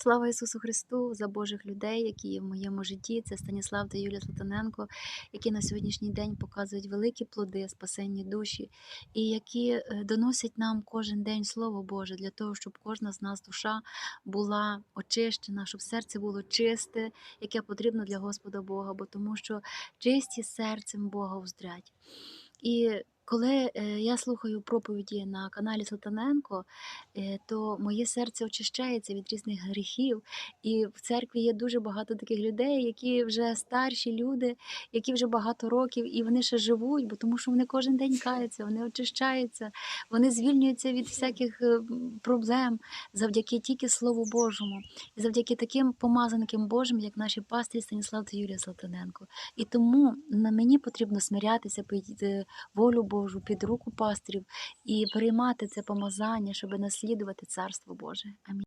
Слава Ісусу Христу за Божих людей, які є в моєму житті. Це Станіслав та Юлія Слотаненко, які на сьогоднішній день показують великі плоди, спасенні душі, і які е, доносять нам кожен день Слово Боже для того, щоб кожна з нас душа була очищена, щоб серце було чисте, яке потрібно для Господа Бога, бо тому що чисті серцем Бога уздрять. І коли е, я слухаю проповіді на каналі Салтаненко, е, то моє серце очищається від різних гріхів. І в церкві є дуже багато таких людей, які вже старші люди, які вже багато років, і вони ще живуть, бо тому що вони кожен день каються, вони очищаються, вони звільнюються від всяких е, проблем завдяки тільки Слову Божому, і завдяки таким помазаникам Божим, як наші пастирі Станіслав та Юрія Салтаненко. І тому на мені потрібно смирятися під волю Божу, під руку пастирів і приймати це помазання, щоб наслідувати Царство Боже. Амінь.